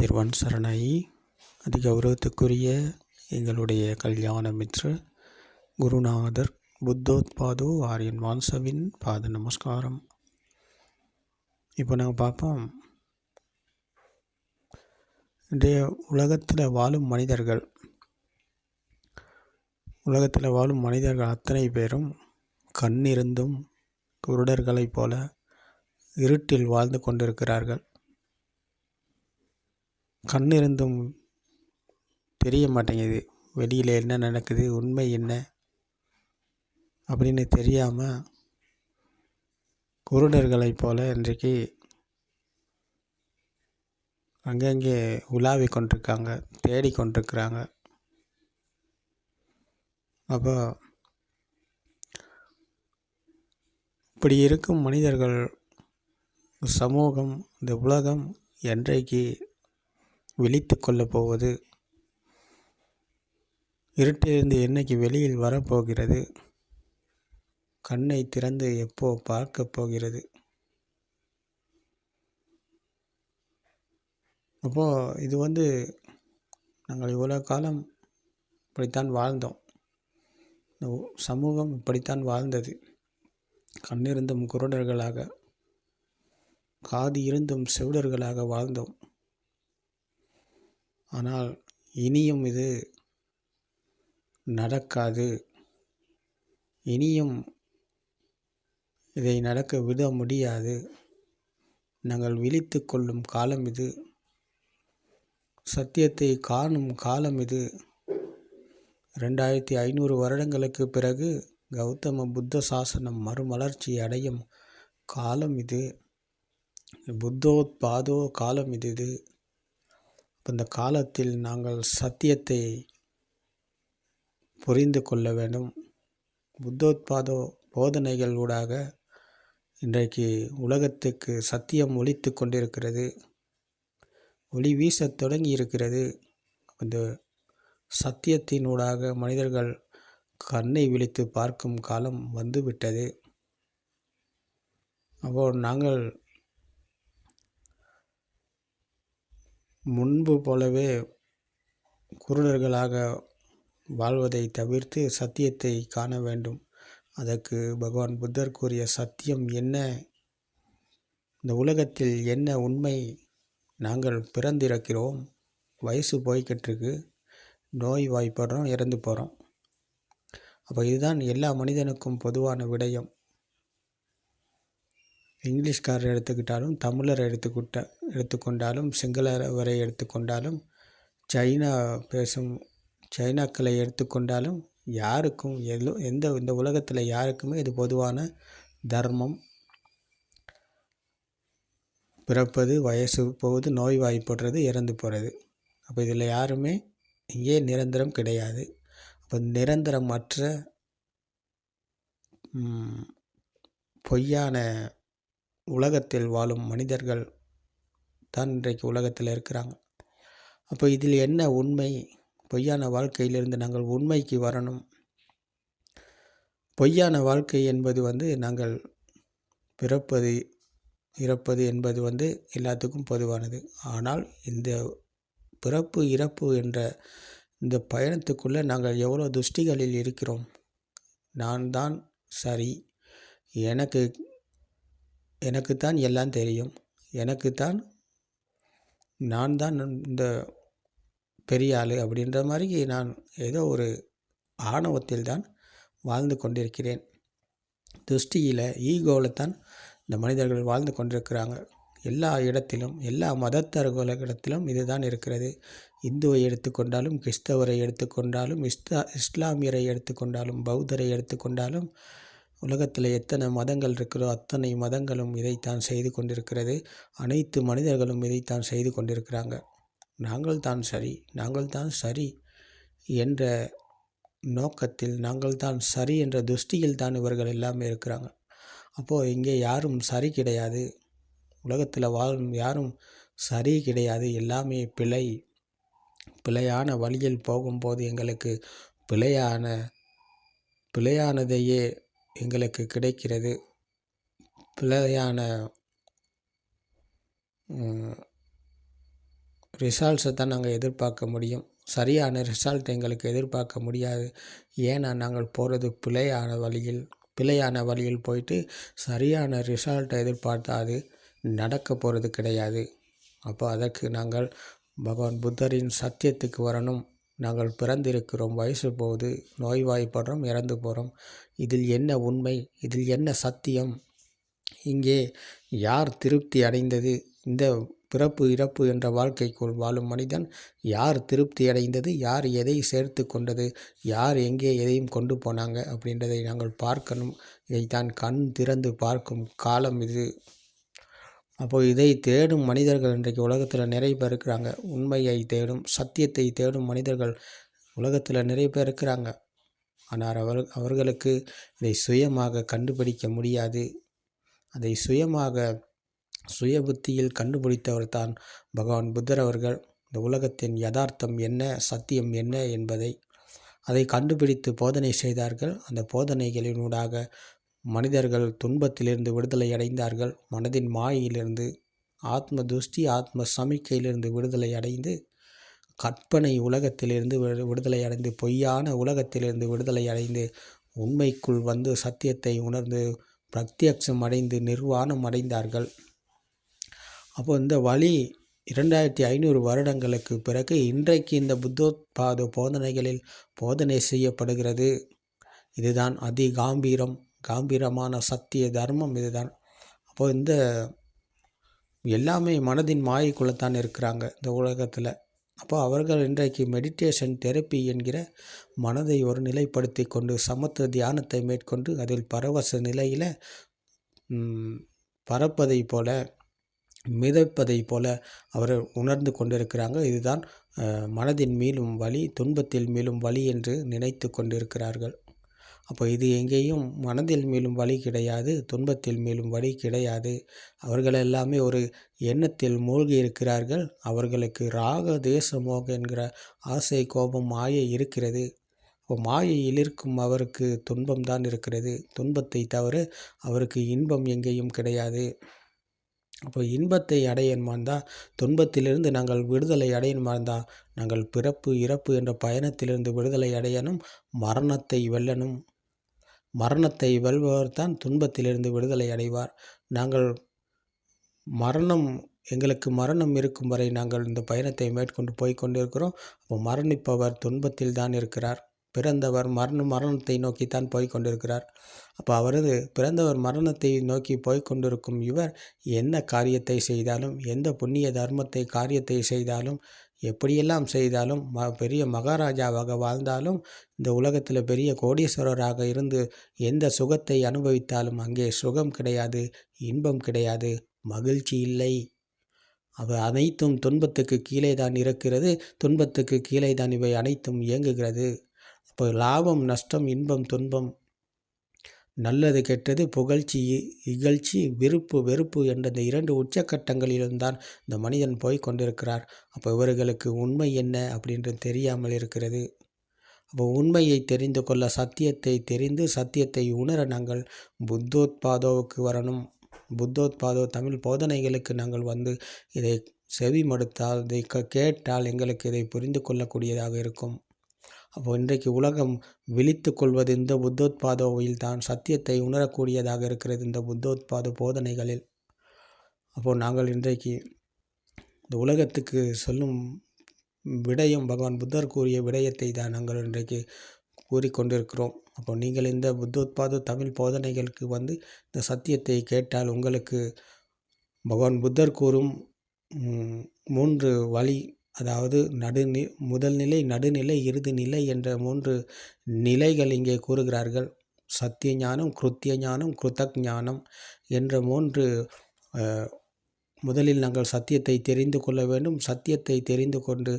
திருவன் சரணாயி. அதி கௌரவத்துக்குரிய எங்களுடைய கல்யாண மித்ரு குருநாதர் புத்தோத்பாதோ ஆரியன் வான்சவின் பாத நமஸ்காரம். இப்போ நாங்கள் பார்ப்போம். இன்றைய உலகத்தில் வாழும் மனிதர்கள் உலகத்தில் வாழும் மனிதர்கள் அத்தனை பேரும் கண்ணிருந்தும் குருடர்களைப் போல இருட்டில் வாழ்ந்து கொண்டிருக்கிறார்கள். கண் இருந்தும் தெரிய மாட்டேங்குது வெளியில் என்ன நடக்குது உண்மை என்ன அப்படின்னு தெரியாமல் குருடர்களைப் போல இன்றைக்கு அங்கங்கே உலாவி கொண்டிருக்காங்க தேடி கொண்டிருக்கிறாங்க. அப்போ இப்படி இருக்கும் மனிதர்கள் சமூகம் இந்த உலகம் என்றைக்கு விழித்து கொள்ளப் போவது. இருட்டிலிருந்து என்னைக்கு வெளியில் வரப்போகிறது. கண்ணை திறந்து எப்போ பார்க்கப் போகிறது? அப்போது இது வந்து நாங்கள் இவ்வளோ காலம் இப்படித்தான் வாழ்ந்தோம். சமூகம் இப்படித்தான் வாழ்ந்தது. கண்ணிருந்தும் குருடர்களாக காது இருந்தும் செவிடர்களாக வாழ்ந்தோம். ஆனால் இனியும் இது நடக்காது. இனியும் இதை நடக்க விட முடியாது. நாங்கள் விழித்து கொள்ளும் காலம் இது. சத்தியத்தை காணும் காலம் இது. ரெண்டாயிரத்தி ஐநூறு வருடங்களுக்கு பிறகு கௌதம புத்த சாசனம் மறுமலர்ச்சி அடையும் காலம் இது. புத்தோத்பாதோ காலம் இது இது. இந்த காலத்தில் நாங்கள் சத்தியத்தை புரிந்து கொள்ள வேண்டும். புத்தோத்பாதோ போதனைகள் ஊடாக இன்றைக்கு உலகத்துக்கு சத்தியம் ஒழித்து கொண்டிருக்கிறது. ஒளி வீசத் தொடங்கி இருக்கிறது அந்த சத்தியத்தினூடாக மனிதர்கள் கண்ணை விழித்து பார்க்கும் காலம் வந்துவிட்டது. அப்போ நாங்கள் முன்பு போலவே குருடர்களாக வாழ்வதை தவிர்த்து சத்தியத்தை காண வேண்டும். அதற்கு பகவான் புத்தர் கூறிய சத்தியம் என்ன? இந்த உலகத்தில் என்ன உண்மை நாங்கள் பிறந்திருக்கிறோம்? வயசு போய்கிட்டிருக்கு நோய் வாய்ப்படுறோம் இறந்து போகிறோம் அப்போ இதுதான் எல்லா மனிதனுக்கும் பொதுவான விடயம். இங்கிலீஷ்காரர் எடுத்துக்கிட்டாலும் தமிழர் எடுத்துக்கிட்ட எடுத்துக்கொண்டாலும் சிங்களவரை எடுத்துக்கொண்டாலும் சைனா பேசும் சைனாக்களை எடுத்துக்கொண்டாலும் யாருக்கும் எல்லோ எந்த இந்த உலகத்தில் யாருக்குமே இது பொதுவான தர்மம். பிறப்பது வயசு போகுது நோய்வாய்ப்படுறது இறந்து போகிறது அப்போ இதில் யாருமே இங்கே நிரந்தரம் கிடையாது. அப்போ நிரந்தரமற்ற பொய்யான உலகத்தில் வாழும் மனிதர்கள் தான் இன்றைக்கு உலகத்தில் இருக்கிறாங்க. அப்போ இதில் என்ன உண்மை? பொய்யான வாழ்க்கையிலிருந்து நாங்கள் உண்மைக்கு வரணும். பொய்யான வாழ்க்கை என்பது வந்து நாங்கள் பிறப்பது இறப்பது என்பது வந்து எல்லாத்துக்கும் பொதுவானது. ஆனால் இந்த பிறப்பு இறப்பு என்ற இந்த பயணத்துக்குள்ளே நாங்கள் எவ்வளோ துஷ்டிகளில் இருக்கிறோம்? நான் தான் சரி. எனக்கு எனக்குத்தான் எல்லாம் தெரியும். எனக்குத்தான் நான் தான் இந்த பெரிய ஆள் அப்படின்ற மாதிரி நான் ஏதோ ஒரு ஆணவத்தில் தான் வாழ்ந்து கொண்டிருக்கிறேன். துஷ்டியில் ஈகோவில் தான் இந்த மனிதர்கள் வாழ்ந்து கொண்டிருக்கிறாங்க. எல்லா இடத்திலும் எல்லா மதத்தர்களிடத்திலும் இதுதான் இருக்கிறது. இந்துவை எடுத்துக்கொண்டாலும் கிறிஸ்தவரை எடுத்துக்கொண்டாலும் இஸ்லா இஸ்லாமியரை எடுத்துக்கொண்டாலும் பௌத்தரை எடுத்துக்கொண்டாலும் உலகத்தில் எத்தனை மதங்கள் இருக்கிறோ அத்தனை மதங்களும் இதைத்தான் செய்து கொண்டிருக்கிறது. அனைத்து மனிதர்களும் இதைத்தான் செய்து கொண்டிருக்கிறாங்க. நாங்கள் தான் சரி நாங்கள் தான் சரி என்ற நோக்கத்தில் நாங்கள் தான் சரி என்ற துஷ்டியில் தான் இவர்கள் எல்லாமே இருக்கிறாங்க. அப்போது இங்கே யாரும் சரி கிடையாது. உலகத்தில் வாழும் யாரும் சரி கிடையாது. எல்லாமே பிழை. பிழையான வழியில் போகும்போது எங்களுக்கு பிழையான பிழையானதையே எங்களுக்கு கிடைக்கிறது. பிழையான ரிசால்ட்ஸை தான் நாங்கள் எதிர்பார்க்க முடியும். சரியான ரிசால்ட் எங்களுக்கு எதிர்பார்க்க முடியாது. ஏன்னா நாங்கள் போகிறது பிழையான வழியில் பிழையான வழியில் போயிட்டு சரியான ரிசால்ட்டை எதிர்பார்த்தா அது நடக்க போகிறது கிடையாது. அப்போ அதற்கு நாங்கள் பகவான் புத்தரின் சத்தியத்துக்கு வரணும். நாங்கள் பிறந்திருக்கிறோம் வயசு போகுது நோய்வாய்ப்படுறோம் இறந்து போகிறோம் இதில் என்ன உண்மை? இதில் என்ன சத்தியம்? இங்கே யார் திருப்தி அடைந்தது? இந்த பிறப்பு இறப்பு என்ற வாழ்க்கைக்குள் வாழும் மனிதன் யார் திருப்தி அடைந்தது? யார் எதை சேர்த்து கொண்டது? யார் எங்கே எதையும் கொண்டு போனாங்க? அப்படின்றதை நாங்கள் பார்க்கணும். இதைத்தான் கண் திறந்து பார்க்கும் காலம் இது. அப்போ இதை தேடும் மனிதர்கள் இன்றைக்கு உலகத்தில் நிறைய பேர் இருக்கிறாங்க. உண்மையை தேடும் சத்தியத்தை தேடும் மனிதர்கள் உலகத்தில் நிறைய பேர் இருக்கிறாங்க. ஆனால் அவர் அவர்களுக்கு இதை சுயமாக கண்டுபிடிக்க முடியாது. அதை சுயமாக சுய புத்தியில் கண்டுபிடித்தவர் தான் பகவான் புத்தர் அவர்கள். இந்த உலகத்தின் யதார்த்தம் என்ன சத்தியம் என்ன என்பதை அதை கண்டுபிடித்து போதனை செய்தார்கள். அந்த போதனைகளினூடாக மனிதர்கள் துன்பத்திலிருந்து விடுதலை அடைந்தார்கள். மனதின் மாயிலிருந்து ஆத்ம துஷ்டி ஆத்ம சமிக்கையிலிருந்து விடுதலை அடைந்து கற்பனை உலகத்திலிருந்து விடுதலை அடைந்து பொய்யான உலகத்திலிருந்து விடுதலை அடைந்து உண்மைக்குள் வந்து சத்தியத்தை உணர்ந்து பிரத்யக்ஷம் அடைந்து நிர்வாணம் அடைந்தார்கள். அப்போ இந்த வழி இரண்டாயிரத்தி ஐநூறு வருடங்களுக்கு பிறகு இன்றைக்கு இந்த புத்தோத்பாத போதனைகளில் போதனை செய்யப்படுகிறது. இதுதான் அதி காம்பீரம் காம்பீரமான சத்திய தர்மம் இதுதான். அப்போது இந்த எல்லாமே மனதின் மாயைக்குள்ளத்தான் இருக்கிறாங்க இந்த உலகத்தில். அப்போ அவர்கள் இன்றைக்கு மெடிடேஷன் தெரப்பி என்கிற மனதை ஒரு நிலைப்படுத்தி கொண்டு சமத்துவ தியானத்தை மேற்கொண்டு அதில் பரவச நிலையில் பறப்பதை போல மிதப்பதைப் போல அவர் உணர்ந்து கொண்டிருக்கிறாங்க. இதுதான் மனதின் மீளும் வழி துன்பத்தில் மீளும் வழி என்று நினைத்து கொண்டிருக்கிறார்கள். அப்போ இது எங்கேயும் மனதில் மேலும் வழி கிடையாது துன்பத்தில் மேலும் வழி கிடையாது. அவர்கள் எல்லாமே ஒரு எண்ணத்தில் மூழ்கி இருக்கிறார்கள். அவர்களுக்கு ராக தேசமோக என்கிற ஆசை கோபம் மாயை இருக்கிறது. இப்போ மாயையில் இருக்கும் அவருக்கு துன்பம் தான் இருக்கிறது. துன்பத்தை தவிர அவருக்கு இன்பம் எங்கேயும் கிடையாது. அப்போ இன்பத்தை அடையணுமா இருந்தால் துன்பத்திலிருந்து நாங்கள் விடுதலை அடையணுமா நாங்கள் பிறப்பு இறப்பு என்ற பயணத்திலிருந்து விடுதலை அடையணும் மரணத்தை வெல்லணும். மரணத்தை வெல்பவர் தான் துன்பத்திலிருந்து விடுதலை அடைவார். நாங்கள் மரணம் எங்களுக்கு மரணம் இருக்கும் வரை நாங்கள் இந்த பயணத்தை மேற்கொண்டு போய் கொண்டிருக்கிறோம். அப்போ மரணிப்பவர் துன்பத்தில் தான் இருக்கிறார். பிறந்தவர் மரண மரணத்தை நோக்கித்தான் போய் கொண்டிருக்கிறார். அப்போ அவரது பிறந்தவர் மரணத்தை நோக்கி போய் கொண்டிருக்கும் இவர் என்ன காரியத்தை செய்தாலும் எந்த புண்ணிய தர்மத்தை காரியத்தை செய்தாலும் எப்படியெல்லாம் செய்தாலும் ம பெரிய மகாராஜாவாக வாழ்ந்தாலும் இந்த உலகத்தில் பெரிய கோடீஸ்வரராக இருந்து எந்த சுகத்தை அனுபவித்தாலும் அங்கே சுகம் கிடையாது இன்பம் கிடையாது மகிழ்ச்சி இல்லை. அவை அனைத்தும் துன்பத்துக்கு கீழே தான் இருக்கிறது துன்பத்துக்கு கீழே தான் இவை அனைத்தும் இயங்குகிறது. இப்போ லாபம் நஷ்டம் இன்பம் துன்பம் நல்லது கெட்டது இ இகழ்ச்சி விருப்பு வெறுப்பு என்ற இந்த இரண்டு உச்சக்கட்டங்களிலும்தான் இந்த மனிதன் போய் கொண்டிருக்கிறார். அப்போ இவர்களுக்கு உண்மை என்ன அப்படின்றது தெரியாமல் இருக்கிறது. அப்போ உண்மையை தெரிந்து கொள்ள சத்தியத்தை தெரிந்து சத்தியத்தை உணர நாங்கள் புத்தோத்பாதோவுக்கு வரணும். புத்தோத்பாதோ தமிழ் போதனைகளுக்கு நாங்கள் வந்து இதை செவி மடுத்தால் இதை கேட்டால் எங்களுக்கு இதை புரிந்து கொள்ளக்கூடியதாக இருக்கும். அப்போ இன்றைக்கு உலகம் விழித்து கொள்வது இந்த புத்தோத்பாதோவில் தான் சத்தியத்தை உணரக்கூடியதாக இருக்கிறது இந்த புத்தோத்பாத போதனைகளில். அப்போது நாங்கள் இன்றைக்கு இந்த உலகத்துக்கு சொல்லும் விடயம் பகவான் புத்தர் கூறிய விடயத்தை தான் நாங்கள் இன்றைக்கு கூறிக்கொண்டிருக்கிறோம். அப்போ நீங்கள் இந்த புத்தோத்பாத தமிழ் போதனைகளுக்கு வந்து இந்த சத்தியத்தை கேட்டால் உங்களுக்கு பகவான் புத்தர் கூறும் மூன்று வழி அதாவது நடுநி முதல்நிலை நடுநிலை இறுதி நிலை என்ற மூன்று நிலைகள் இங்கே கூறுகிறார்கள். சத்திய ஞானம் கிருத்திய ஞானம் கிருத்தக் ஞானம் என்ற மூன்று முதலில் நாங்கள் சத்தியத்தை தெரிந்து கொள்ள வேண்டும். சத்தியத்தை தெரிந்து கொண்டு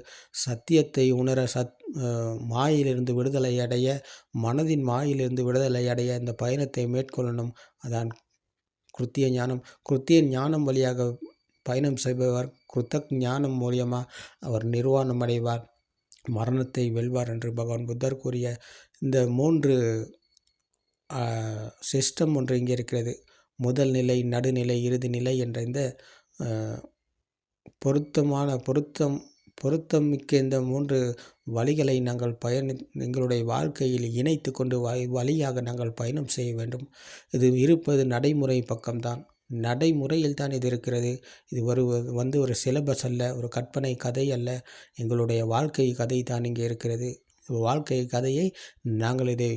சத்தியத்தை உணர சத் மாயிலிருந்து விடுதலை அடைய மனதின் மாயிலிருந்து விடுதலை அடைய இந்த பயணத்தை மேற்கொள்ளணும். அதான் கிருத்திய ஞானம். கிருத்திய ஞானம் வழியாக பயணம் செய்பவர் குத்தக் ஞானம் மூலியமாக அவர் நிர்வாணம் அடைவார் மரணத்தை வெல்வார் என்று பகவான் புத்தர் கூறிய இந்த மூன்று சிஸ்டம் ஒன்று இங்கே இருக்கிறது. முதல் நிலை நடுநிலை இறுதி நிலை என்ற இந்த பொருத்தமான பொருத்தம் பொருத்தம் மிக்க இந்த மூன்று வழிகளை நாங்கள் பயணி எங்களுடைய வாழ்க்கையில் இணைத்து கொண்டு வழியாக நாங்கள் பயணம் செய்ய வேண்டும். இது இருப்பது நடைமுறை பக்கம்தான். நடைமுறையில் தான் இது இருக்கிறது. இது ஒரு வந்து ஒரு சிலபஸ் அல்ல ஒரு கற்பனை கதை அல்ல. எங்களுடைய வாழ்க்கை கதை தான் இங்கே இருக்கிறது. வாழ்க்கை கதையை நாங்கள் இதை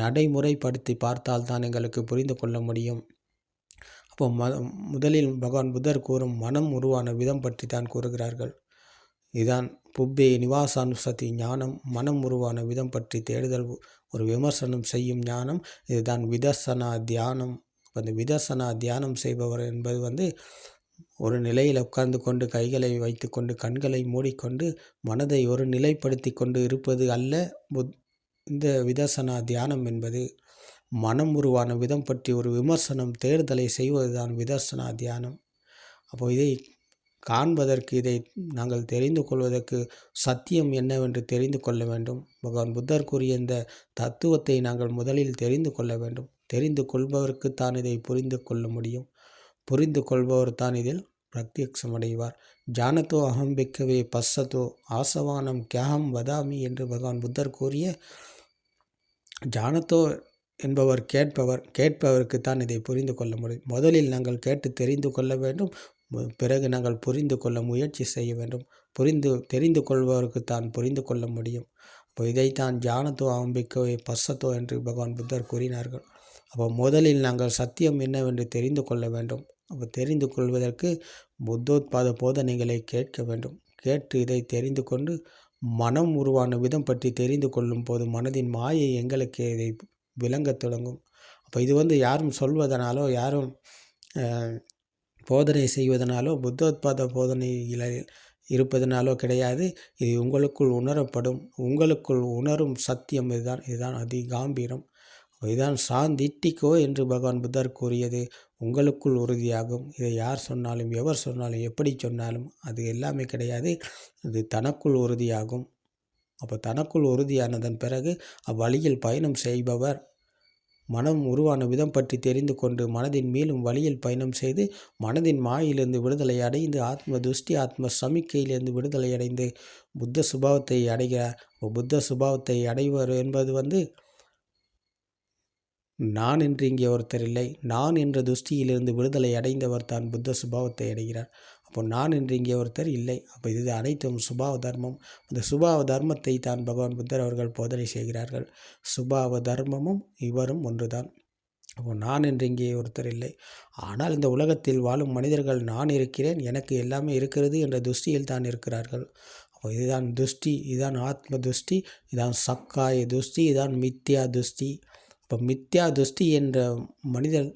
நடைமுறைப்படுத்தி பார்த்தால் தான் எங்களுக்கு புரிந்து கொள்ள முடியும். அப்போ ம முதலில் பகவான் புத்தர் கூறும் மனம் உருவான விதம் பற்றி தான் கூறுகிறார்கள். இதான் புப்பே நிவாசானுசதி ஞானம் மனம் உருவான விதம் பற்றி தேடுதல் ஒரு விமர்சனம் செய்யும் ஞானம் இதுதான் விதர்சனா தியானம். அந்த விதர்சனா தியானம் செய்பவர் என்பது வந்து ஒரு நிலையில் உட்கார்ந்து கொண்டு கைகளை வைத்துக்கொண்டு கண்களை மூடிக்கொண்டு மனதை ஒரு நிலைப்படுத்தி கொண்டு இருப்பது அல்ல. புத் இந்த விதர்சனா தியானம் என்பது மனம் உருவான விதம் பற்றி ஒரு விமர்சனம் தேர்தலை செய்வதுதான் விதர்சனா தியானம். அப்போ இதை காண்பதற்கு இதை நாங்கள் தெரிந்து கொள்வதற்கு சத்தியம் என்னவென்று தெரிந்து கொள்ள வேண்டும். பகவான் புத்தர் கூறிய இந்த தத்துவத்தை நாங்கள் முதலில் தெரிந்து கொள்ள வேண்டும். தெரிந்து கொள்பவருக்கு தான் இதை புரிந்து கொள்ள முடியும். புரிந்து கொள்பவர் தான் இதில் பிரத்யக்ஷம் அடைவார் ஜானதோ அகம்பிக்கவே பஸ்ஸத்தோ ஆசவானம் கியாகம் வதாமி என்று பகவான் புத்தர் கூறிய ஜானத்தோ என்பவர் கேட்பவர் கேட்பவருக்கு தான் இதை புரிந்து கொள்ள முடியும். முதலில் நாங்கள் கேட்டு தெரிந்து கொள்ள வேண்டும். பிறகு நாங்கள் புரிந்து கொள்ள முயற்சி செய்ய வேண்டும். புரிந்து தெரிந்து கொள்பவருக்கு தான் புரிந்து கொள்ள முடியும். இப்போ இதைத்தான் ஜானத்தோ அம்பிக்கோ பசத்தோ என்று பகவான் புத்தர் கூறினார்கள். அப்போ முதலில் நாங்கள் சத்தியம் என்னவென்று தெரிந்து கொள்ள வேண்டும். அப்போ தெரிந்து கொள்வதற்கு புத்தோத்பாத போதனைகளை கேட்க வேண்டும். கேட்டு இதை தெரிந்து கொண்டு மனம் உருவான விதம் பற்றி தெரிந்து கொள்ளும் போது மனதின் மாயை எங்களுக்கு இதை விளங்கத் தொடங்கும். அப்போ இது வந்து யாரும் சொல்வதனாலோ யாரும் போதனை செய்வதனாலோ புத்தோத்பாத போதனைகளில் இருப்பதனாலோ கிடையாது. இது உங்களுக்குள் உணரப்படும் உங்களுக்குள் உணரும் சத்தியம் இதுதான் இதுதான் அதி காம்பீரம் அவைதான் சாந்திட்டிக்கோ என்று பகவான் புத்தர் கூறியது உங்களுக்குள் உறுதியாகும். இதை யார் சொன்னாலும் எவர் சொன்னாலும் எப்படி சொன்னாலும் அது எல்லாமே கிடையாது. அது தனக்குள் உறுதியாகும். அப்போ தனக்குள் உறுதியானதன் பிறகு அவ்வழியில் பயணம் செய்பவர் மனம் உருவான விதம் பற்றி தெரிந்து கொண்டு மனதின் மேலும் வழியில் பயணம் செய்து மனதின் மாயிலிருந்து விடுதலை அடைந்து ஆத்ம துஷ்டி ஆத்ம சமிக்கையிலிருந்து விடுதலை அடைந்து புத்த சுபாவத்தை அடைகிறார். புத்த சுபாவத்தை அடைவர் என்பது வந்து நான் என்று இங்கே ஒருத்தர் இல்லை. நான் என்ற துஷ்டியிலிருந்து விடுதலை அடைந்தவர் தான் புத்த சுபாவத்தை அடைகிறார். அப்போ நான் என்று இங்கே ஒருத்தர் இல்லை. அப்போ இது அனைத்தும் சுபாவ தர்மம். அந்த சுபாவ தர்மத்தை தான் பகவான் புத்தர் அவர்கள் போதனை செய்கிறார்கள். சுபாவ தர்மமும் இவரும் ஒன்றுதான். அப்போ நான் என்று இங்கே ஒருத்தர் இல்லை. ஆனால் இந்த உலகத்தில் வாழும் மனிதர்கள் நான் இருக்கிறேன். எனக்கு எல்லாமே இருக்கிறது என்ற துஷ்டியில் தான் இருக்கிறார்கள். அப்போ இதுதான் துஷ்டி இதுதான் ஆத்ம துஷ்டி இதுதான் சக்காய துஷ்டி இதுதான் மித்யா துஷ்டி. இப்போ மித்யா துஷ்டி என்ற மனிதர்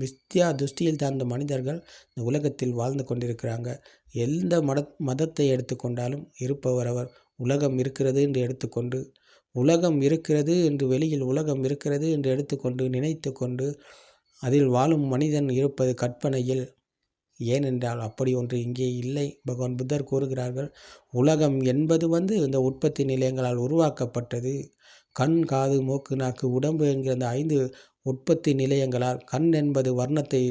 மித்யா துஷ்டியில் சார்ந்த மனிதர்கள் இந்த உலகத்தில் வாழ்ந்து கொண்டிருக்கிறாங்க. எந்த மத மதத்தை எடுத்துக்கொண்டாலும் இருப்பவர் அவர். உலகம் இருக்கிறது என்று எடுத்துக்கொண்டு உலகம் இருக்கிறது என்று வெளியில் உலகம் இருக்கிறது என்று எடுத்துக்கொண்டு நினைத்து கொண்டு அதில் வாழும் மனிதன் இருப்பது கற்பனையில். ஏனென்றால் அப்படி ஒன்று இங்கே இல்லை. பகவான் புத்தர் கூறுகிறார்கள் உலகம் என்பது வந்து இந்த உற்பத்தி நிலையங்களால் உருவாக்கப்பட்டது. கண் காது மூக்கு நாக்கு உடம்பு என்கிற அந்த ஐந்து உற்பத்தி நிலையங்களால் கண் என்பது வர்ணத்தை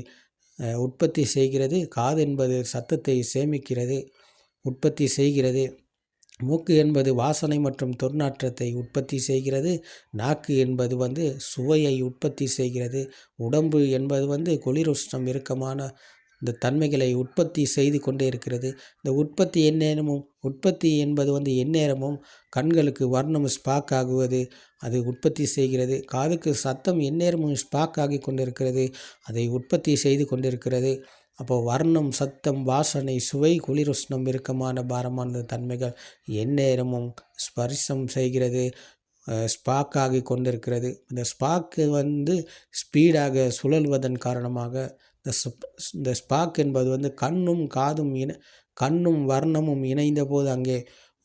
உற்பத்தி செய்கிறது. காது என்பது சத்தத்தை சேமிக்கிறது உற்பத்தி செய்கிறது. மூக்கு என்பது வாசனை மற்றும் தொர்நாற்றத்தை உற்பத்தி செய்கிறது. நாக்கு என்பது வந்து சுவையை உற்பத்தி செய்கிறது. உடம்பு என்பது வந்து குளிருஷ்ணம் இறுக்கமான இந்த தன்மைகளை உற்பத்தி செய்து கொண்டே இருக்கிறது. இந்த உற்பத்தி எந்நேரமும் உற்பத்தி என்பது வந்து எந்நேரமும் கண்களுக்கு வர்ணம் ஸ்பாக் ஆகுவது அது உற்பத்தி செய்கிறது. காதுக்கு சத்தம் எந்நேரமும் ஸ்பாக் ஆகி கொண்டிருக்கிறது. அதை உற்பத்தி செய்து கொண்டிருக்கிறது. அப்போது வர்ணம் சத்தம் வாசனை சுவை குளிருஷ்ணம் இறுக்கமான பாரமான தன்மைகள் எந்நேரமும் ஸ்பரிசம் செய்கிறது ஸ்பாக் ஆகி கொண்டிருக்கிறது. இந்த ஸ்பாக்கு வந்து ஸ்பீடாக சுழல்வதன் காரணமாக இந்த இந்த ஸ்பாக் என்பது வந்து கண்ணும் காதும் இணை கண்ணும் வர்ணமும் இணைந்த போது அங்கே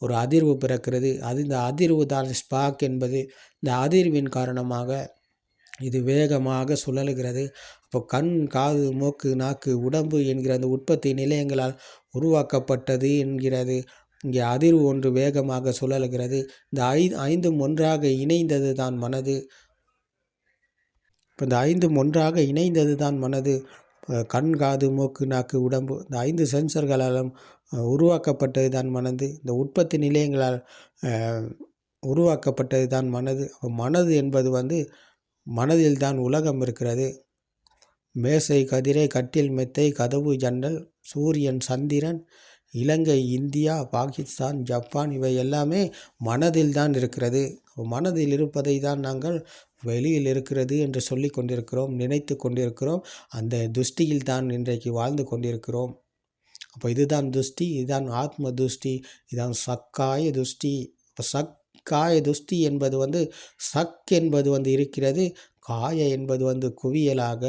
ஒரு அதிர்வு பிறக்கிறது. அது இந்த அதிர்வு தான் ஸ்பாக் என்பது. இந்த அதிர்வின் காரணமாக இது வேகமாக சுழலுகிறது. அப்போ கண் காது மூக்கு நாக்கு உடம்பு என்கிற அந்த உற்பத்தி நிலையங்களால் உருவாக்கப்பட்டது என்கிறது. இங்கே அதிர்வு ஒன்று வேகமாக சுழலுகிறது. இந்த ஐ ஐந்தும் ஒன்றாக இணைந்தது தான் மனது. இப்போ இந்த ஐந்தும் ஒன்றாக இணைந்தது தான் மனது. கண் காது மூக்கு நாக்கு உடம்பு இந்த ஐந்து சென்சர்களாலும் உருவாக்கப்பட்டது தான் மனது. இந்த உற்பத்தி நிலையங்களால் உருவாக்கப்பட்டது தான் மனது. மனது என்பது வந்து மனதில் தான் உலகம் இருக்கிறது. மேசை கதிரை கட்டில் மெத்தை கதவு ஜன்னல் சூரியன் சந்திரன் இலங்கை இந்தியா பாகிஸ்தான் ஜப்பான் இவை எல்லாமே மனதில் தான் இருக்கிறது மனதில் இருப்பதை தான் நாங்கள் வெளியில் இருக்கிறது என்று சொல்லி கொண்டிருக்கிறோம் நினைத்து கொண்டிருக்கிறோம். அந்த துஷ்டியில் தான் இன்றைக்கு வாழ்ந்து கொண்டிருக்கிறோம். அப்போ இதுதான் துஷ்டி இதுதான் ஆத்ம துஷ்டி இதுதான் சக்காய துஷ்டி. இப்போ சக்காய துஷ்டி என்பது வந்து சக் என்பது வந்து இருக்கிறது காய என்பது வந்து குவியலாக.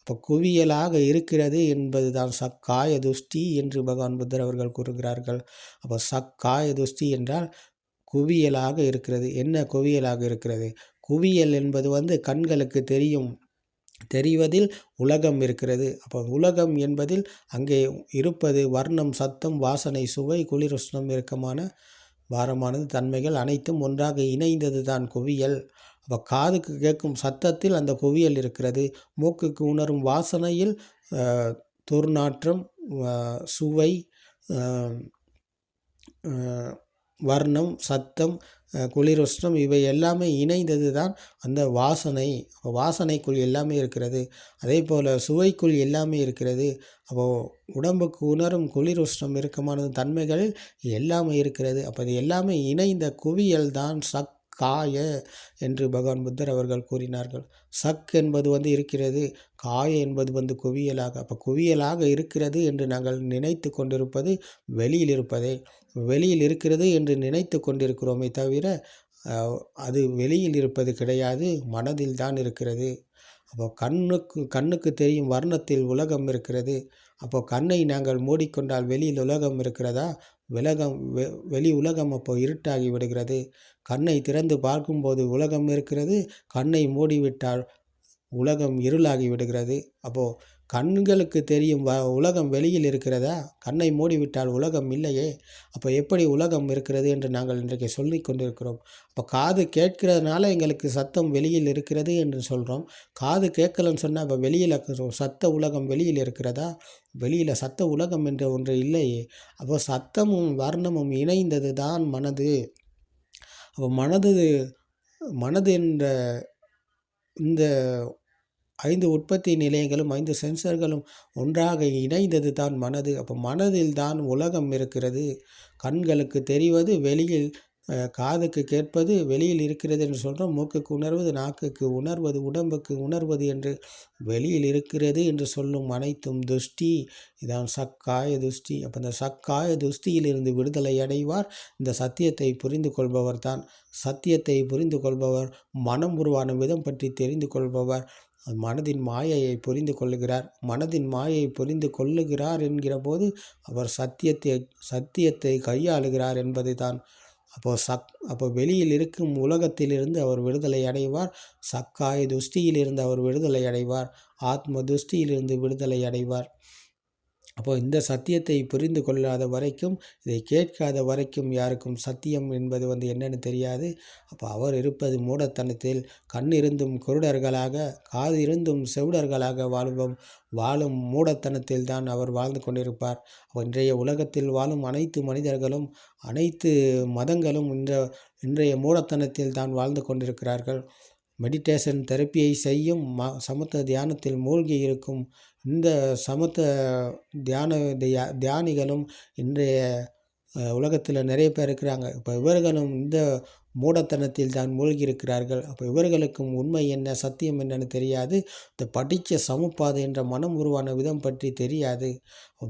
இப்போ குவியலாக இருக்கிறது என்பது தான் சக்காய துஷ்டி என்று பகவான் புத்தர் அவர்கள் கூறுகிறார்கள். அப்போ சக்காய துஷ்டி என்றால் குவியலாக இருக்கிறது. என்ன குவியலாக இருக்கிறது? குவியல் என்பது வந்து கண்களுக்கு தெரியும். தெரிவதில் உலகம் இருக்கிறது. அப்போ உலகம் என்பதில் அங்கே இருப்பது வர்ணம் சத்தம் வாசனை சுவை குளிர் உஷ்ணம் இறுக்கமான பாரமானது தன்மைகள் அனைத்தும் ஒன்றாக இணைந்தது தான் குவியல். அப்போ காதுக்கு கேட்கும் சத்தத்தில் அந்த குவியல் இருக்கிறது. மூக்குக்கு உணரும் வாசனையில் துர்நாற்றம் சுவை வர்ணம் சத்தம் குளிருஷ்ணம் இவை எல்லாமே இணைந்தது தான் அந்த வாசனை. வாசனைக்குள் எல்லாமே இருக்கிறது. அதே போல் சுவைக்குள் எல்லாமே இருக்கிறது. அப்போது உடம்புக்கு உணரும் குளிர் உஷ்ணம் இறுக்கமான தன்மைகள் எல்லாமே இருக்கிறது. அப்போ அது எல்லாமே இணைந்த குவியல் தான் சக்தி காய என்று பகவான் புத்தர் அவர்கள் கூறினார்கள். சக் என்பது வந்து இருக்கிறது காய என்பது வந்து குவியலாக. அப்போ குவியலாக இருக்கிறது என்று நாங்கள் நினைத்து கொண்டிருப்பது வெளியில் இருப்பதே. வெளியில் இருக்கிறது என்று நினைத்து கொண்டிருக்கிறோமே தவிர அது வெளியில் இருப்பது கிடையாது மனதில் தான் இருக்கிறது. அப்போ கண்ணுக்கு கண்ணுக்கு தெரியும் வர்ணத்தில் உலகம் இருக்கிறது. அப்போ கண்ணை நாங்கள் மூடிக்கொண்டால் வெளியில் உலகம் இருக்கிறதா? விலகம் வெ வெளி உலகம் அப்போ இருட்டாகி விடுகிறது. கண்ணை திறந்து பார்க்கும்போது உலகம் இருக்கிறது கண்ணை மூடிவிட்டால் உலகம் இருளாகி விடுகிறது. அப்போது கண்களுக்கு தெரியும் வ உலகம் வெளியில் இருக்கிறதா? கண்ணை மூடிவிட்டால் உலகம் இல்லையே. அப்போ எப்படி உலகம் இருக்கிறது என்று நாங்கள் இன்றைக்கு சொல்லி கொண்டிருக்கிறோம். அப்போ காது கேட்கிறதுனால எங்களுக்கு சத்தம் வெளியில் இருக்கிறது என்று சொல்கிறோம் காது கேட்கலன்னு சொன்னால் இப்போ வெளியில் சத்த உலகம் வெளியில் இருக்கிறதா? வெளியில் சத்த உலகம் என்ற ஒன்று இல்லையே. அப்போ சத்தமும் வர்ணமும் இணைந்தது தான் மனது. அப்போ மனது மனது என்ற இந்த ஐந்து உற்பத்தி நிலையங்களும் ஐந்து சென்சர்களும் ஒன்றாக இணைந்தது தான் மனது. அப்போ மனதில் தான் உலகம் இருக்கிறது. கண்களுக்கு தெரிவது வெளியில் காதுக்கு கேட்பது வெளியில் இருக்கிறது என்று சொல்கிறோம் மூக்குக்கு உணர்வது நாக்குக்கு உணர்வது உடம்புக்கு உணர்வது என்று வெளியில் இருக்கிறது என்று சொல்லும் அனைத்தும் துஷ்டி. இதான் சக்காய துஷ்டி. அப்போ இந்த சக்காய துஷ்டியிலிருந்து விடுதலை அடைவார். இந்த சத்தியத்தை புரிந்து கொள்பவர் தான். சத்தியத்தை புரிந்து கொள்பவர் மனம் உருவான விதம் பற்றி தெரிந்து கொள்பவர். மனதின் மாயையை புரிந்து கொள்ளுகிறார். மனதின் மாயை புரிந்து கொள்ளுகிறார் என்கிற போது அவர் சத்தியத்தை சத்தியத்தை கையாளுகிறார் என்பதை தான். அப்போ சக் அப்போ வெளியில் இருக்கும் உலகத்திலிருந்து அவர் விடுதலை அடைவார். சக்காய துஷ்டியிலிருந்து அவர் விடுதலை அடைவார். ஆத்ம துஷ்டியிலிருந்து விடுதலை அடைவார். அப்போ இந்த சத்தியத்தை புரிந்து கொள்ளாத வரைக்கும் இதை கேட்காத வரைக்கும் யாருக்கும் சத்தியம் என்பது வந்து என்னென்னு தெரியாது. அப்போ அவர் இருப்பது மூடத்தனத்தில் கண் இருந்தும் குருடர்களாக காது இருந்தும் செவிடர்களாக வாழ்வோம் வாழும் மூடத்தனத்தில் தான் அவர் வாழ்ந்து கொண்டிருப்பார். இன்றைய உலகத்தில் வாழும் அனைத்து மனிதர்களும் அனைத்து மதங்களும் இந்த இன்றைய மூடத்தனத்தில் தான் வாழ்ந்து கொண்டிருக்கிறார்கள். மெடிடேஷன் தெரப்பியை செய்யும் ம சமத்த தியானத்தில் மூழ்கி இருக்கும் இந்த சமத்த தியான தியா தியானிகளும் இன்றைய உலகத்தில் நிறைய பேர் இருக்கிறாங்க. இப்போ இவர்களும் இந்த மூடத்தனத்தில் தான் மூழ்கி இருக்கிறார்கள். அப்போ இவர்களுக்கும் உண்மை என்ன சத்தியம் என்னன்னு தெரியாது. இந்த படித்த சமுப்பாது என்ற மனம் உருவான விதம் பற்றி தெரியாது.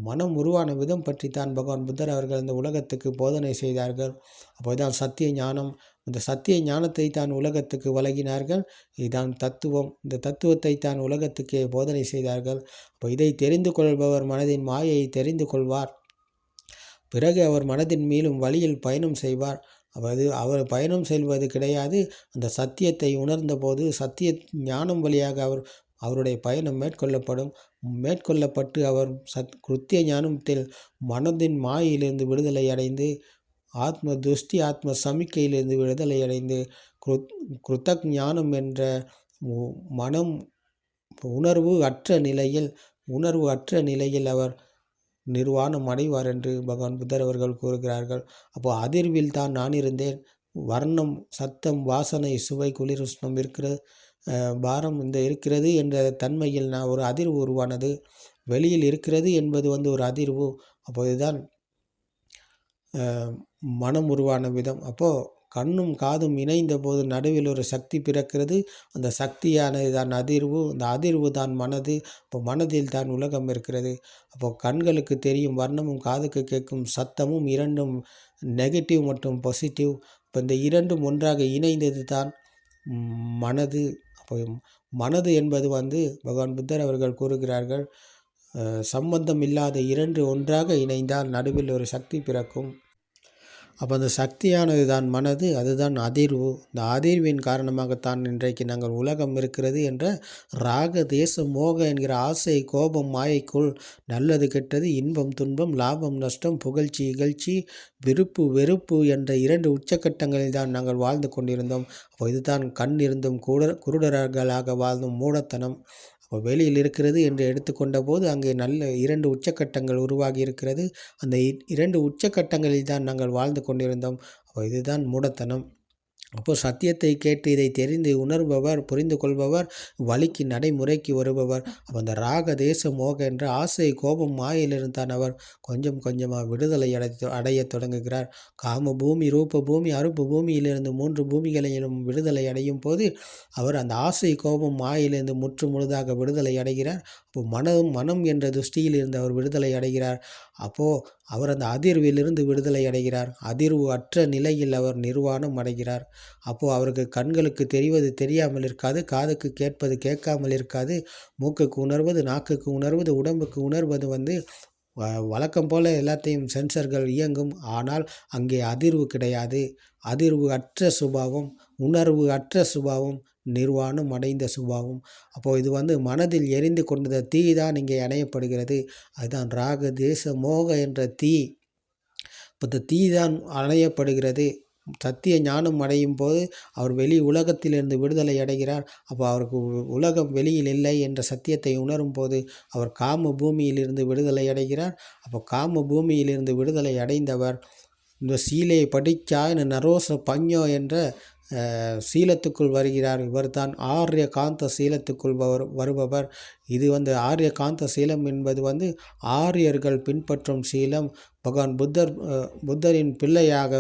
மனம் உருவான விதம் பற்றி தான் பகவான் புத்தர் அவர்கள் இந்த உலகத்துக்கு போதனை செய்தார்கள். அப்போதான் சத்திய ஞானம் அந்த சத்திய ஞானத்தை தான் உலகத்துக்கு வழங்கினார்கள். இதுதான் தத்துவம். இந்த தத்துவத்தை தான் உலகத்துக்கே போதனை செய்தார்கள். அப்போ இதை தெரிந்து கொள்பவர் மனதின் மாயை தெரிந்து கொள்வார். பிறகு அவர் மனதின் மீளும் வழியில் பயணம் செய்வார். அதாவது அவர் பயணம் செல்வது கிடையாது. அந்த சத்தியத்தை உணர்ந்தபோது சத்திய ஞானம் வழியாக அவர் அவருடைய பயணம் மேற்கொள்ளப்படும். மேற்கொள்ளப்பட்டு அவர் சத் கிருத்திய ஞானத்தில் மனதின் மாயிலிருந்து விடுதலை அடைந்து ஆத்ம துஷ்டி ஆத்ம சமிக்கையிலிருந்து விடுதலை அடைந்து குருத் கிருத்தக் ஞானம் என்ற மனம் உணர்வு அற்ற நிலையில் உணர்வு அற்ற நிலையில் அவர் நிர்வாணம் அடைவார் என்று பகவான் புத்தர் அவர்கள் கூறுகிறார்கள். அப்போ அதிர்வில் தான் நான் இருந்தேன். வர்ணம் சத்தம் வாசனை சுவை குளிர் உஷ்ணம் இருக்கிறது பாரம் இந்த இருக்கிறது என்ற தன்மையில் நான் ஒரு அதிர்வு உருவானது. வெளியில் இருக்கிறது என்பது வந்து ஒரு அதிர்வு. அப்போதுதான் மனம் உருவான விதம். அப்போது கண்ணும் காதும் இணைந்த போது நடுவில் ஒரு சக்தி பிறக்கிறது. அந்த சக்தியானது தான் அதிர்வு. அந்த அதிர்வு தான் மனது. இப்போ மனதில் தான் உலகம் இருக்கிறது. அப்போ கண்களுக்கு தெரியும் வர்ணமும் காதுக்கு கேட்கும் சத்தமும் இரண்டும் நெகட்டிவ் மற்றும் பாசிட்டிவ் இப்போ இந்த இரண்டும் ஒன்றாக இணைந்தது தான் மனது. அப்போ மனது என்பது வந்து பகவான் புத்தர் அவர்கள் கூறுகிறார்கள் சம்பந்தம் இல்லாத இரண்டு ஒன்றாக இணைந்தால் நடுவில் ஒரு சக்தி பிறக்கும். அப்போ அந்த சக்தியானது தான் மனது அதுதான் அதிர்வு. இந்த அதிர்வின் காரணமாகத்தான் இன்றைக்கு நாங்கள் உலகம் இருக்கிறது என்ற ராக தேச மோக என்கிற ஆசை கோபம் மாயைக்குள் நல்லது கெட்டது இன்பம் துன்பம் லாபம் நஷ்டம் புகழ்ச்சி இகழ்ச்சி விருப்பு வெறுப்பு என்ற இரண்டு உச்சக்கட்டங்களில் தான் நாங்கள் வாழ்ந்து கொண்டிருந்தோம். அப்போ இதுதான் கண் இருந்தும் கூட குருடர்களாக வாழ்ந்தும் மூடத்தனம். வெளியில் இருக்கிறது என்று எடுத்துக்கொண்ட போது அங்கே நல்ல இரண்டு உச்சக்கட்டங்கள் உருவாகி இருக்கிறது அந்த இரண்டு உச்சக்கட்டங்களில் தான் நாங்கள் வாழ்ந்து கொண்டிருந்தோம். இதுதான் மூடத்தனம். அப்போ சத்தியத்தை கேட்டு இதை தெரிந்து உணர்பவர் புரிந்து கொள்பவர் வழிக்கு நடைமுறைக்கு வருபவர். அப்போ அந்த ராக தேச மோக என்ற ஆசை கோபம் மாயிலிருந்து தான் அவர். கொஞ்சம் கொஞ்சமாக விடுதலை அடை அடைய தொடங்குகிறார். காம பூமி ரூப பூமி அறுப்பு பூமியிலிருந்து மூன்று பூமிகளையும் விடுதலை அடையும் போது அவர் அந்த ஆசை கோபம் மாயிலிருந்து முற்று முழுதாக விடுதலை அடைகிறார். அப்போ மனம் மனம் என்ற துஷ்டியில் இருந்து அவர் விடுதலை அடைகிறார். அப்போது அவர் அந்த அதிர்விலிருந்து விடுதலை அடைகிறார். அதிர்வு அற்ற நிலையில் அவர் நிர்வாணம் அடைகிறார். அப்போது அவருக்கு கண்களுக்கு தெரிவது தெரியாமல் இருக்காது காதுக்கு கேட்பது கேட்காமல் இருக்காது மூக்குக்கு உணர்வது நாக்குக்கு உணர்வது உடம்புக்கு உணர்வது வந்து வழக்கம் போல் எல்லாத்தையும் சென்சர்கள் இயங்கும். ஆனால் அங்கே அதிர்வு கிடையாது. அதிர்வு அற்ற சுபாவம் உணர்வு அற்ற சுபாவம் நிர்வாணம் அடைந்த சுபாவம். அப்போது இது வந்து மனதில் எரிந்து கொண்டத. தீ தான் இங்கே அணையப்படுகிறது. அதுதான் ராக தேச மோக என்ற தீ. இப்போ இந்த தீ தான் அணையப்படுகிறது. சத்திய ஞானம் அடையும் போது அவர் வெளி உலகத்திலிருந்து விடுதலை அடைகிறார். அப்போ அவருக்கு உலகம் வெளியில் இல்லை என்ற சத்தியத்தை உணரும் போது அவர் காம பூமியிலிருந்து விடுதலை அடைகிறார். அப்போ காம பூமியிலிருந்து விடுதலை அடைந்தவர். இந்த சீலையை படிச்சா நரோச பஞ்சோ என்ற சீலத்துக்குள் வருகிறார். இவர் தான் ஆரிய காந்த சீலத்துக்குள் வருபவர். இது வந்து ஆரிய காந்த சீலம் என்பது வந்து ஆரியர்கள் பின்பற்றும் சீலம். பகவான் புத்தர் புத்தரின் பிள்ளையாக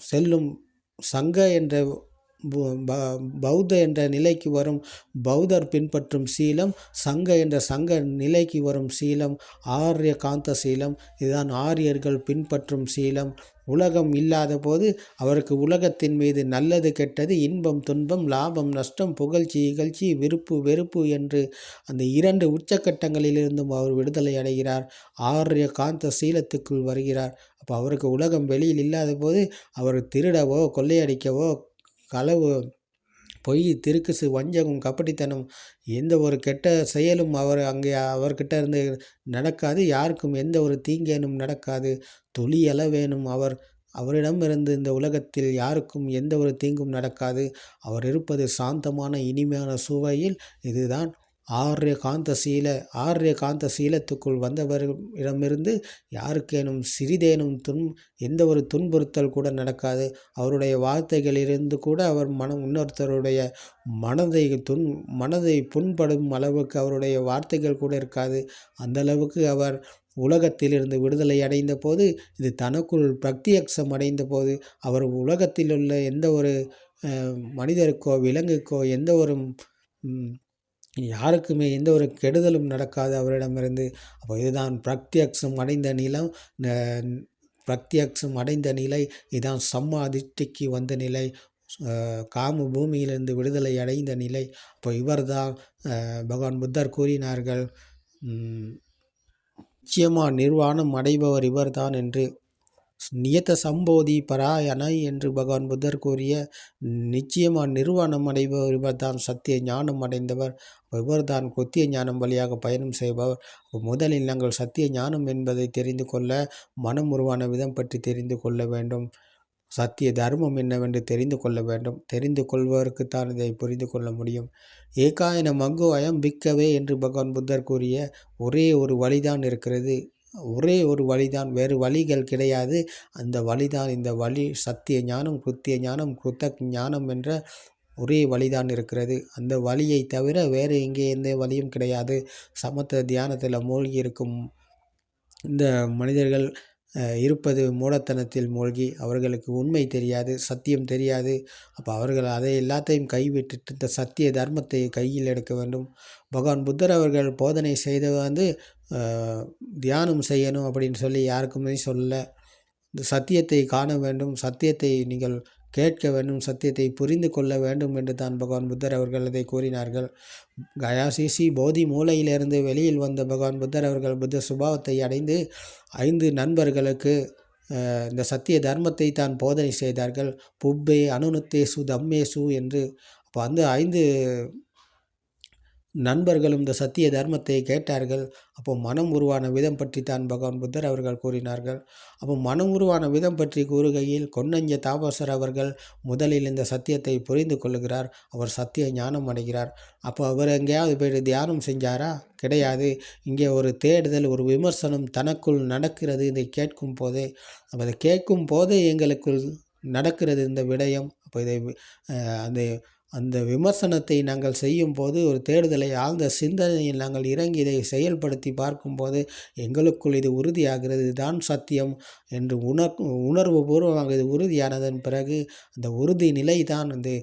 செல்லும் சங்க என்ற பௌத்த என்ற நிலைக்கு வரும் பௌத்தர் பின்பற்றும் சீலம் சங்க என்ற சங்க நிலைக்கு வரும் சீலம் ஆரிய காந்த சீலம் இதுதான் ஆரியர்கள் பின்பற்றும் சீலம். உலகம் இல்லாத போது அவருக்கு உலகத்தின் மீது நல்லது கெட்டது இன்பம் துன்பம் லாபம் நஷ்டம் புகழ்ச்சி இகழ்ச்சி விருப்பு வெறுப்பு என்று அந்த இரண்டு உச்சக்கட்டங்களிலிருந்தும் அவர் விடுதலை அடைகிறார். ஆரிய காந்த சீலத்துக்குள் வருகிறார். அப்போ அவருக்கு உலகம் வெளியில் இல்லாத போது அவர் திருடவோ கொள்ளையடிக்கவோ களவு பொய் திருக்குசு வஞ்சகம் கபடித்தனம் எந்த ஒரு கெட்ட செயலும் அவர் அங்கே அவர்கிட்ட இருந்து நடக்காது. யாருக்கும் எந்த ஒரு தீங்கேனும் நடக்காது. துளி அளவேனும் அவர் அவரிடமிருந்து இந்த உலகத்தில் யாருக்கும் எந்த ஒரு தீங்கும் நடக்காது. அவர் இருப்பது சாந்தமான இனிமையான சுவையில் இதுதான். ஆர்ய காந்த சீல ஆர்ய காந்த சீலத்துக்குள் வந்தவரிடமிருந்து யாருக்கேனும் சிறிதேனும் துன் எந்த ஒரு துன்புறுத்தல் கூட நடக்காது. அவருடைய வார்த்தைகளிலிருந்து கூட அவர் மனம் இன்னொருத்தருடைய மனதை துன் மனதை புண்படும் அளவுக்கு அவருடைய வார்த்தைகள் கூட இருக்காது. அந்த அளவுக்கு அவர் உலகத்திலிருந்து விடுதலை அடைந்த போது இது தனக்குள் பிரத்யக்ஷம் அடைந்த போது அவர் உலகத்தில் உள்ள எந்த ஒரு மனிதருக்கோ விலங்குக்கோ எந்த ஒரு யாருக்குமே எந்த ஒரு கெடுதலும் நடக்காது அவரிடமிருந்து. அப்போ இதுதான் பிரத்யக்ஷம் அடைந்த நிலம். பிரத்யக்ஷம் அடைந்த நிலை. இதுதான் சம்மாதிஷ்டிக்கு வந்த நிலை. காம பூமியிலிருந்து விடுதலை அடைந்த நிலை. அப்போ இவர் தான் பகவான் புத்தர் கூறினார்கள். நிச்சயமாக நிர்வாணம் அடைபவர் இவர்தான் என்று. நியத்த சம்போதி பராயணை என்று பகவான் புத்தர் கூறிய நிச்சயமாக நிர்வாணம் அடைபவர் இவர்தான் சத்திய ஞானம் அடைந்தவர். இவர் தான் கொத்திய ஞானம் வழியாக பயணம் செய்பவர். முதலில் நாங்கள் சத்திய ஞானம் என்பதை தெரிந்து கொள்ள மனம் உருவான விதம் பற்றி தெரிந்து கொள்ள வேண்டும். சத்திய தர்மம் என்னவென்று தெரிந்து கொள்ள வேண்டும். தெரிந்து கொள்வதற்குத்தான் இதை புரிந்து கொள்ள முடியும். ஏகாயன மங்கோ அயம் பிக்கவே என்று பகவான் புத்தர் கூறிய ஒரே ஒரு வழிதான் இருக்கிறது. ஒரே ஒரு வழிதான் வேறு வழிகள் கிடையாது. அந்த வழிதான் இந்த வழி சத்திய ஞானம் குத்திய ஞானம் கிருத்த ஞானம் என்ற ஒரே வழிதான் இருக்கிறது. அந்த வழியை தவிர வேறு எங்கே எந்த வழியும் கிடையாது. சமத்த தியானத்தில் மூழ்கி இருக்கும் இந்த மனிதர்கள் இருப்பது மூடத்தனத்தில் மூழ்கி அவர்களுக்கு உண்மை தெரியாது சத்தியம் தெரியாது. அப்போ அவர்கள் அதை எல்லாத்தையும் கைவிட்டுட்டு இந்த சத்திய தர்மத்தை கையில் எடுக்க வேண்டும். பகவான் புத்தர் அவர்கள் போதனை செய்தது வந்து தியானம் செய்யணும் அப்படின்னு சொல்லி யாருக்குமே சொல்ல இந்த சத்தியத்தை காண வேண்டும் சத்தியத்தை நீங்கள் கேட்க வேண்டும் சத்தியத்தை புரிந்து கொள்ள வேண்டும் என்று தான் பகவான் புத்தர் அவர்கள் அதை கூறினார்கள். கயாசிசி போதி மூலையிலிருந்து வெளியில் வந்த பகவான் புத்தர் அவர்கள் புத்த சுபாவத்தை அடைந்து ஐந்து நண்பர்களுக்கு இந்த சத்திய தர்மத்தை தான் போதனை செய்தார்கள். புப்பே அனுனத்தேசு தம்மேசு என்று. அப்போ வந்து ஐந்து நண்பர்களும் இந்த சத்திய தர்மத்தை கேட்டார்கள். அப்போ மனம் உருவான விதம் பற்றி தான் பகவான் புத்தர் அவர்கள் கூறினார்கள். அப்போ மனம் உருவான விதம் பற்றி கூறுகையில் கொன்னஞ்ச தாபசர் அவர்கள் முதலில் இந்த சத்தியத்தை புரிந்து கொள்ளுகிறார். அவர் சத்திய ஞானம் அடைகிறார். அப்போ அவர் எங்கேயாவது போயிட்டு தியானம் செஞ்சாரா? கிடையாது. இங்கே ஒரு தேடுதல் ஒரு விமர்சனம் தனக்குள் நடக்கிறது இதை கேட்கும் போதே. அப்போ அதை கேட்கும் போதே எங்களுக்குள் நடக்கிறது இந்த விடயம். அப்போ இதை அந்த அந்த விமர்சனத்தை நாங்கள் செய்யும்போது ஒரு தேடுதலை ஆழ்ந்த சிந்தனையில் நாங்கள் இறங்கி இதை செயல்படுத்தி பார்க்கும்போது எங்களுக்குள் இது உறுதியாகிறது இதுதான் சத்தியம் என்று உணர் உணர்வு பூர்வமாக இது உறுதியானதன் பிறகு அந்த உறுதி நிலை தான் வந்து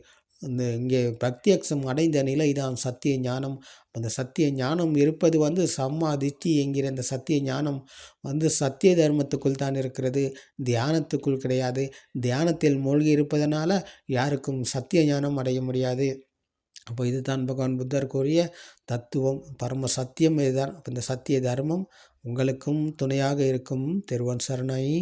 இந்த இங்கே பிரத்யக்ஷம் அடைந்த நிலை தான் சத்திய ஞானம் அந்த சத்திய ஞானம் இருப்பது வந்து சம்மாதிஷ்டி என்கிற அந்த சத்திய ஞானம் வந்து சத்திய தர்மத்துக்குள் தான் இருக்கிறது. தியானத்துக்குள் கிடையாது. தியானத்தில் மூழ்கி இருப்பதனால யாருக்கும் சத்திய ஞானம் அடைய முடியாது. அப்போ இதுதான் பகவான் புத்தர் கூறிய தத்துவம். பரம சத்தியம் இதுதான். இந்த சத்திய தர்மம் உங்களுக்கும் துணையாக இருக்கும். திருவன் சரணாயி